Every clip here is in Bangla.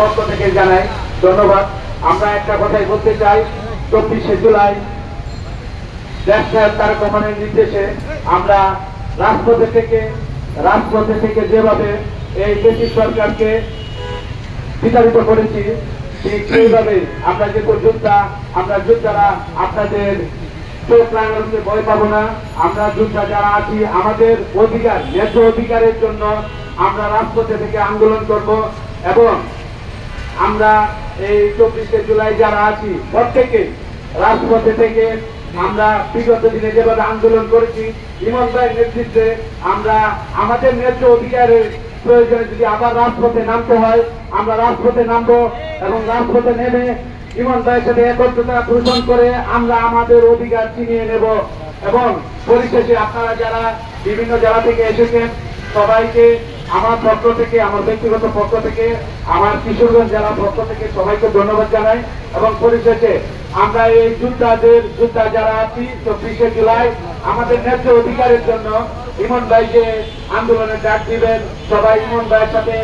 পক্ষ থেকে জানাই ধন্যবাদ। আমরা একটা কথাই বলতে চাই, চব্বিশে জুলাই তারেক রহমানের নির্দেশে আমরা রাজপথে থেকে রাজপথে থেকে যেভাবে এই ব্রিটিশ সরকারকে বিতাড়িত করেছি, ঠিক সেইভাবে আমরা যে যোদ্ধা, আমরা যোদ্ধারা আপনাদের চোখ লাগানোকে ভয় পাবো না। আমরা যোদ্ধা যারা আছি, আমাদের অধিকার, ন্যায্য অধিকারের জন্য আমরা রাজপথে থেকে আন্দোলন করব এবং আমরা এই চব্বিশে জুলাই যারা আছি, প্রত্যেকে রাজপথে থেকে আমরা বিগত দিনে যেভাবে আন্দোলন করেছি ইমন ভাইয়ের নেতৃত্বে আমরা আমাদের ন্যায্য অধিকারের প্রয়োজনে যদি আবার রাজপথে নামতে হয়, আমরা রাজপথে নামবো এবং রাজপথে নেমে ইমন ভাইয়ের সাথে একত্রতা পোষণ করে আমরা আমাদের অধিকার ছিনিয়ে নেব এবং পরিশেষে আপনারা যারা বিভিন্ন জেলা থেকে এসেছেন, সবাইকে আমার পক্ষ থেকে, আমার ব্যক্তিগত পক্ষ থেকে, আমার কিশোরগঞ্জ জেলার পক্ষ থেকে সবাইকে ধন্যবাদ জানাই এবং পরিশেষে আমরা এই যোদ্ধাদের, যোদ্ধা যারা আছি, চব্বিশে জুলাই, আমাদের ন্যায্য অধিকারের জন্য ইমন ভাই যে আন্দোলনের ডাক দিবেন। সবাই ইমন ভাইয়ের সাথে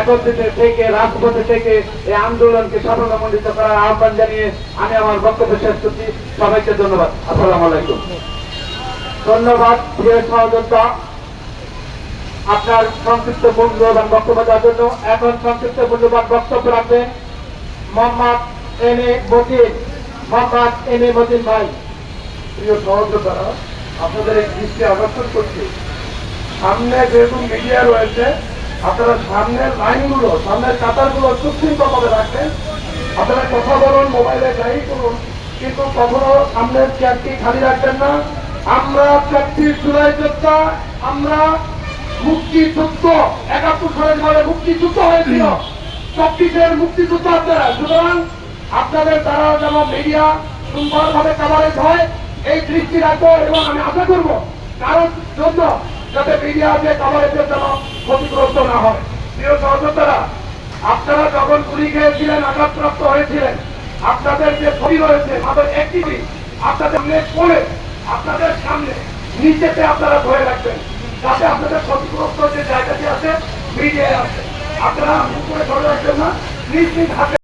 একত্রিত থেকে, রাজপথে থেকে এই আন্দোলনকে সাফল্যমণ্ডিত করার আহ্বান জানিয়ে আমি আমার বক্তব্য শেষ করছি। সবাইকে ধন্যবাদ। আসসালামু আলাইকুম। ধন্যবাদ, প্রিয় সহযোদ্ধা। আপনার সংক্ষিপ্ত মূল্যবান বক্তব্য দেওয়ার জন্য এখন সংক্ষিপ্ত মূল্যবান বক্তব্য রাখবেন Mohammad M A Matin. Mohammad M A Matin ভাই। প্রিয় সহযোদ্ধারা, আপনাদের এই দৃষ্টি আকর্ষণ করছি। সামনে যেহেতু মিডিয়া রয়েছে, আপনারা সামনের লাইনগুলো, সামনের কাতারগুলো সুশৃঙ্খলভাবে রাখবেন। আপনারা কথা বলুন, মোবাইলে যাই করুন। কিন্তু কখনো সামনের চেয়ারটি খালি রাখবেন না। আমরা চারটি জুলাই যোদ্ধা, আমরা মুক্তিযুদ্ধ, একাত্তর সালের পরে মুক্তিযুদ্ধ হয়েছিল, চব্বিশের মুক্তিযুদ্ধ আপনারা। সুতরাং আপনাদের দ্বারা যেন মিডিয়া সুন্দরভাবে কাভারেজ হয়, এই দৃষ্টি রাখব এবং আমি আশা করব কারোর জন্য যাতে মিডিয়া যে কাভারেজের জন্য ক্ষতিগ্রস্ত না হয়। প্রিয় সহযোদ্ধারা, আপনারা যখন গুলি খেয়েছিলেন, আঘাতপ্রাপ্ত হয়েছিলেন, আপনাদের যে ছবি রয়েছে আমাদের একটি আপনাদের সামনে পড়ে আপনাদের সামনে, নিচেতে আপনারা ধরে রাখবেন। যাতে আপনাদের ক্ষতিগ্রস্ত যে জায়গাটি আছে, মিডিয়ায় আছে। আপনারা করে ধরে রাখবেন না, নিজ নিজ হাতে